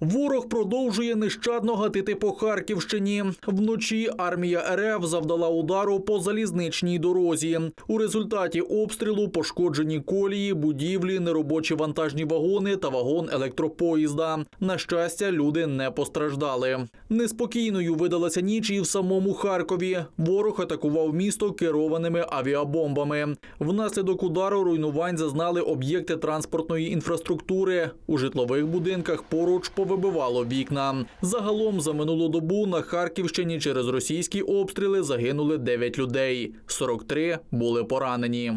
Ворог продовжує нещадно гатити по Харківщині. Вночі армія РФ завдала удару по залізничній дорозі. У результаті обстрілу пошкоджені колії, будівлі, неробочі вантажні вагони та вагон електропоїзда. На щастя, люди не постраждали. Неспокійною видалася ніч і в самому Харкові. Ворог атакував місто керованими авіабомбами. Внаслідок удару руйнувань зазнали об'єкти транспортної інфраструктури. У житлових будинках поруч повибивало вікна. Загалом за минулу добу на Харківщині через російські обстріли загинули 9 людей. 43 були поранені.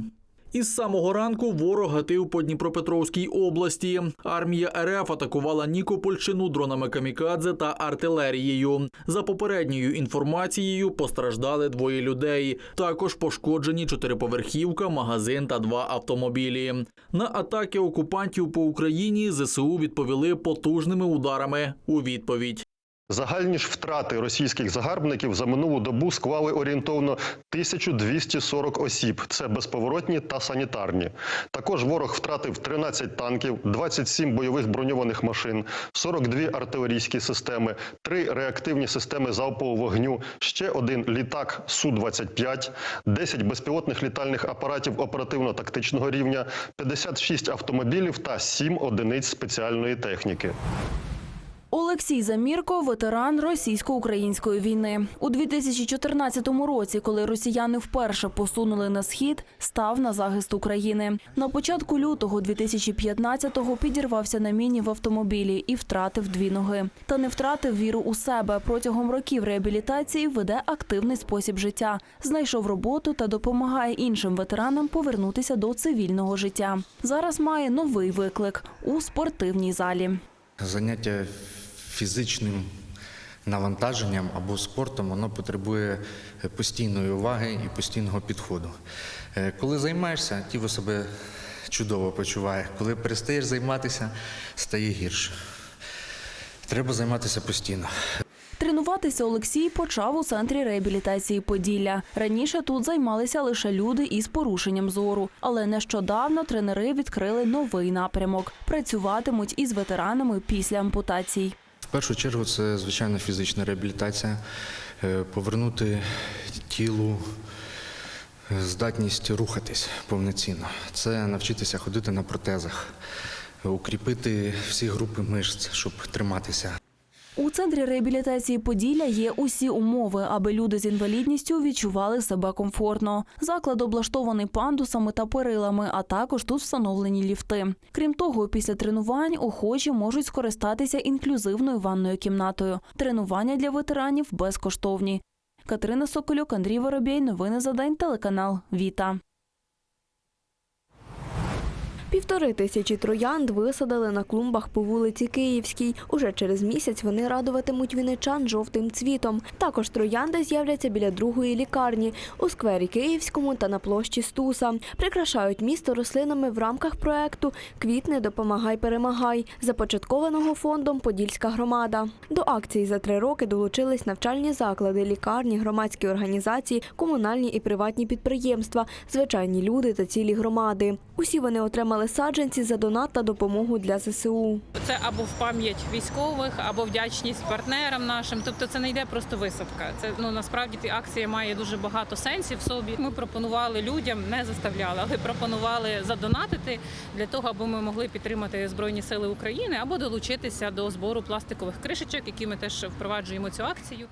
Із самого ранку ворог гатив по Дніпропетровській області. Армія РФ атакувала Нікопольщину дронами камікадзе та артилерією. За попередньою інформацією, постраждали двоє людей. Також пошкоджені чотириповерхівка, магазин та два автомобілі. На атаки окупантів по Україні ЗСУ відповіли потужними ударами у відповідь. Загальні ж втрати російських загарбників за минулу добу склали орієнтовно 1240 осіб. Це безповоротні та санітарні. Також ворог втратив 13 танків, 27 бойових броньованих машин, 42 артилерійські системи, 3 реактивні системи залпового вогню, ще один літак Су-25, 10 безпілотних літальних апаратів оперативно-тактичного рівня, 56 автомобілів та 7 одиниць спеціальної техніки. Олексій Замірко ветеран російсько-української війни. У 2014 році, коли росіяни вперше посунули на схід, став на захист України. На початку лютого 2015-го підірвався на міні в автомобілі і втратив дві ноги. Та не втратив віру у себе. Протягом років реабілітації веде активний спосіб життя, знайшов роботу та допомагає іншим ветеранам повернутися до цивільного життя. Зараз має новий виклик у спортивній залі. Заняття фізичним навантаженням або спортом воно потребує постійної уваги і постійного підходу. Е, Коли займаєшся, тіло себе чудово почуває. Коли перестаєш займатися, стає гірше. Треба займатися постійно. Тренуватися Олексій почав у центрі реабілітації Поділля. Раніше тут займалися лише люди із порушенням зору, але нещодавно тренери відкрили новий напрямок. Працюватимуть із ветеранами після ампутацій. В першу чергу це звичайно фізична реабілітація, Е, повернути тілу е, здатність рухатись повноцінно. Це навчитися ходити на протезах, укріпити всі групи мишць, щоб триматися. У центрі реабілітації Поділля є усі умови, аби люди з інвалідністю відчували себе комфортно. Заклад облаштований пандусами та перилами, а також тут встановлені ліфти. Крім того, після тренувань охочі можуть скористатися інклюзивною ванною кімнатою. Тренування для ветеранів безкоштовні. Катерина Соколюк, Андрій Воробей. Новини за день. Телеканал Віта. Півтори тисячі троянд висадили на клумбах по вулиці Київській. Уже через місяць вони радуватимуть віничан жовтим цвітом. Також троянди з'являться біля другої лікарні у сквері Київському та на площі Стуса. Прикрашають місто рослинами в рамках проекту Квітни допомагай перемагай, започаткованого фондом Подільська громада. До акції за три роки долучились навчальні заклади, лікарні, громадські організації, комунальні і приватні підприємства, звичайні люди та цілі громади. Усі вони отримали саджанці за донат та допомогу для ЗСУ. Це або в пам'ять військових, або вдячність партнерам нашим. Тобто це не йде просто висадка. Це ну насправді акція має дуже багато сенсів в собі. Ми пропонували людям, не заставляли, але пропонували задонатити для того, аби ми могли підтримати Збройні Сили України або долучитися до збору пластикових кришечок, які ми теж впроваджуємо цю акцію.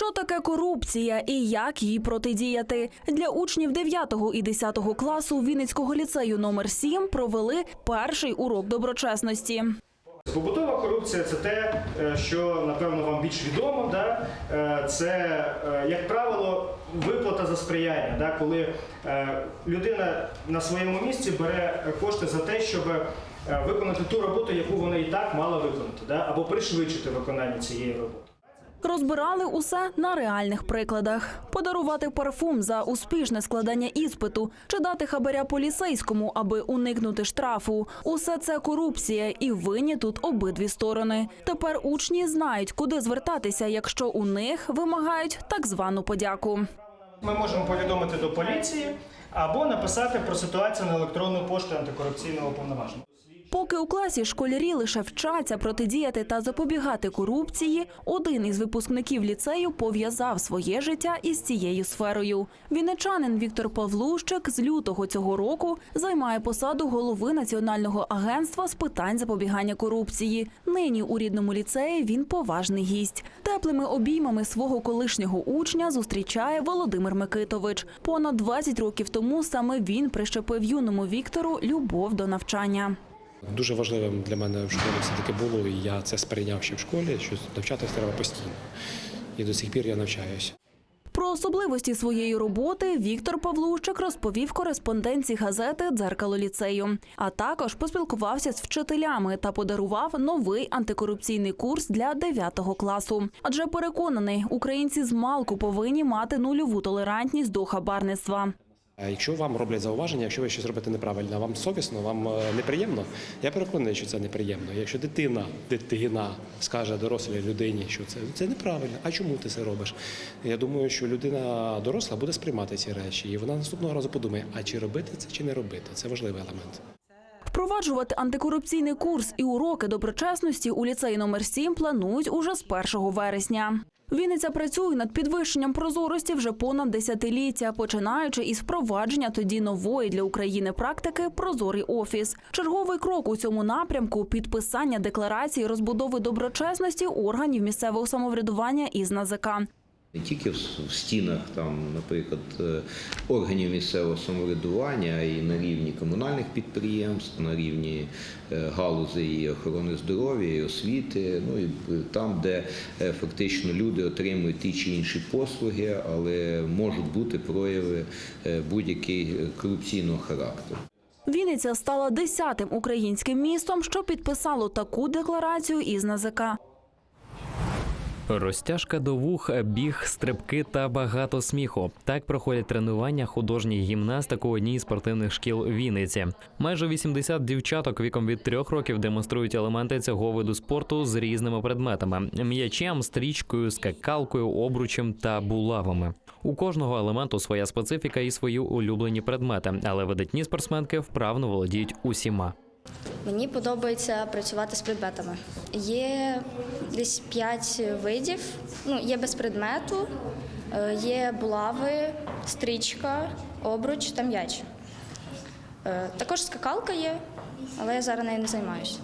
Що таке корупція і як їй протидіяти? Для учнів 9 і 10 класу Вінницького ліцею номер 7 провели перший урок доброчесності. Побутова корупція це те, е, що напевно вам більш відомо. Да? Е, Це, е, як правило, виплата за сприяння, да? коли людина на своєму місці бере кошти за те, щоб виконати ту роботу, яку вона і так мала виконати, да? або пришвидшити виконання цієї роботи. Розбирали усе на реальних прикладах: подарувати парфум за успішне складання іспиту чи дати хабаря поліцейському, аби уникнути штрафу. Усе це корупція, і винні тут обидві сторони. Тепер учні знають, куди звертатися, якщо у них вимагають так звану подяку. Ми можемо повідомити до поліції або написати про ситуацію на електронну пошту антикорупційного повноваження. Поки у класі школярі лише вчаться протидіяти та запобігати корупції, один із випускників ліцею пов'язав своє життя із цією сферою. Вінничанин Віктор Павлущик з лютого цього року займає посаду голови Національного агентства з питань запобігання корупції. Нині у рідному ліцеї він поважний гість. Теплими обіймами свого колишнього учня зустрічає Володимир Микитович. Понад 20 років тому саме він прищепив юному Віктору любов до навчання. Дуже важливим для мене в школі все таки було, і я це сприйняв ще в школі, що навчатися треба постійно. І до сих пір я навчаюся. Про особливості своєї роботи Віктор Павлущик розповів кореспонденції газети Дзеркало ліцею, а також поспілкувався з вчителями та подарував новий антикорупційний курс для 9 класу. Адже переконаний, українці з малку повинні мати нульову толерантність до хабарництва. А якщо вам роблять зауваження, якщо ви щось робите неправильно, вам совісно, вам е, неприємно, я переконаний, що це неприємно. Якщо дитина, дитина скаже дорослій людині, що це, це неправильно, а чому ти це робиш? Я думаю, що людина доросла буде сприймати ці речі, і вона наступного разу подумає, а чи робити це, чи не робити. Це важливий елемент. Впроваджувати антикорупційний курс і уроки доброчесності у ліцеї номер 7 планують уже з 1 вересня. Вінниця працює над підвищенням прозорості вже понад десятиліття, починаючи із впровадження тоді нової для України практики Прозорий офіс. Черговий крок у цьому напрямку підписання декларації розбудови доброчесності органів місцевого самоврядування із НАЗК. Не тільки в стінах, там, наприклад, е, органів місцевого самоврядування, а й на рівні комунальних підприємств, на рівні е, галузей охорони здоров'я і освіти, ну і там, де е, фактично люди отримують ті чи інші послуги, але можуть бути прояви будь-який корупційного характеру. Вінниця стала десятим українським містом, що підписало таку декларацію із НАЗК. Розтяжка до вух, біг, стрибки та багато сміху. Так проходять тренування художніх гімнастик у одній з спортивних шкіл Вінниці. Майже 80 дівчаток віком від трьох років демонструють елементи цього виду спорту з різними предметами: м'ячем, стрічкою, скакалкою, обручем та булавами. У кожного елементу своя специфіка і свої улюблені предмети, але видатні спортсменки вправно володіють усіма. Мені подобається працювати з предметами. Є десь п'ять видів. Ну, є без предмету, е, є булави, стрічка, обруч та м'яч. Е, Також скакалка є, але я зараз нею не займаюся.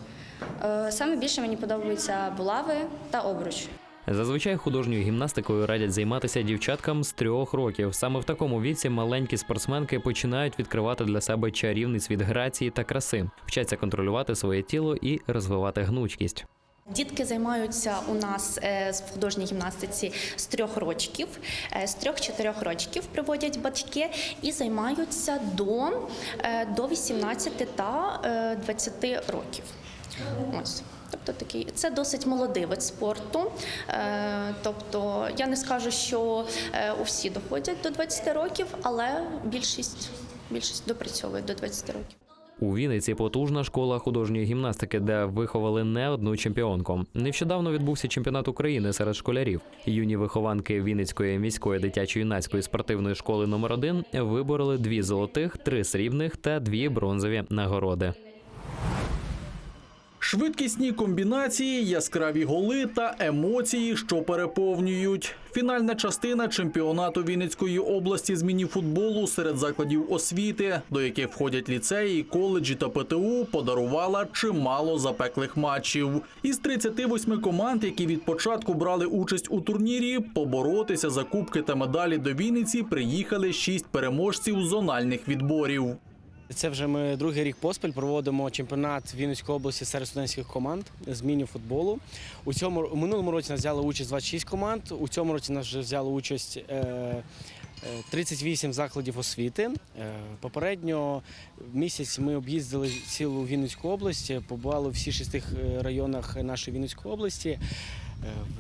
Е, Саме більше мені подобаються булави та обруч. Зазвичай художньою гімнастикою радять займатися дівчаткам з трьох років. Саме в такому віці маленькі спортсменки починають відкривати для себе чарівний світ грації та краси, вчаться контролювати своє тіло і розвивати гнучкість. Дітки займаються у нас е, в художній гімнастиці з трьох рочків, Е, з трьох-чотирьох рочків приводять батьки і займаються до, е, до 18 та е, 20 років. Ось. Тобто такий це досить молодий вид спорту. Е, Тобто я не скажу, що е, усі доходять до 20 років, але більшість, більшість допрацьовує до 20 років. У Вінниці потужна школа художньої гімнастики, де виховали не одну чемпіонку. Нещодавно відбувся чемпіонат України серед школярів. Юні вихованки Вінницької міської дитячо-юнацької спортивної школи номер 1 вибороли дві золотих, три срібних та дві бронзові нагороди. Швидкісні комбінації, яскраві голи та емоції, що переповнюють. Фінальна частина чемпіонату Вінницької області з мініфутболу серед закладів освіти, до яких входять ліцеї, коледжі та ПТУ, подарувала чимало запеклих матчів. Із 38 команд, які від початку брали участь у турнірі, поборотися за кубки та медалі до Вінниці приїхали шість переможців зональних відборів. Це вже ми другий рік поспіль проводимо чемпіонат Вінницької області серед студентських команд з міні-футболу. У цьому у минулому році нас взяли участь 26 команд. У цьому році нас вже взяли участь е, е, 38 закладів освіти. Е, Попередньо місяць ми об'їздили цілу Вінницьку область, побували у всіх шести е, районах нашої Вінницької області.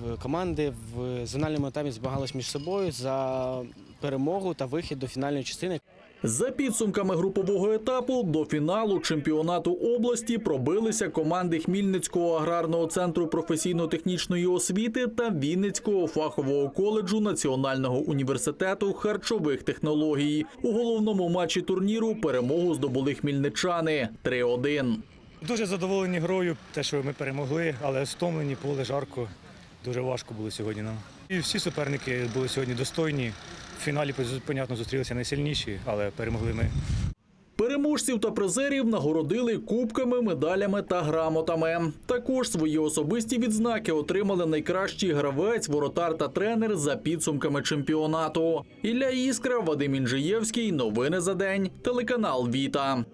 Е, команди в зональному етапі змагались між собою за перемогу та вихід до фінальної частини. За підсумками групового етапу до фіналу чемпіонату області пробилися команди Хмільницького аграрного центру професійно-технічної освіти та Вінницького фахового коледжу Національного університету харчових технологій. У головному матчі турніру перемогу здобули хмільничани 3-1. Дуже задоволені грою, те, що ми перемогли, але стомлені, поле жарко. Дуже важко було сьогодні нам. І всі суперники були сьогодні достойні. В фіналі, понятно, зустрілися найсильніші, але перемогли ми. Переможців та призерів нагородили кубками, медалями та грамотами. Також свої особисті відзнаки отримали найкращий гравець, воротар та тренер за підсумками чемпіонату. Ілля Іскра, Вадим Інжиєвський. Новини за день. Телеканал Віта.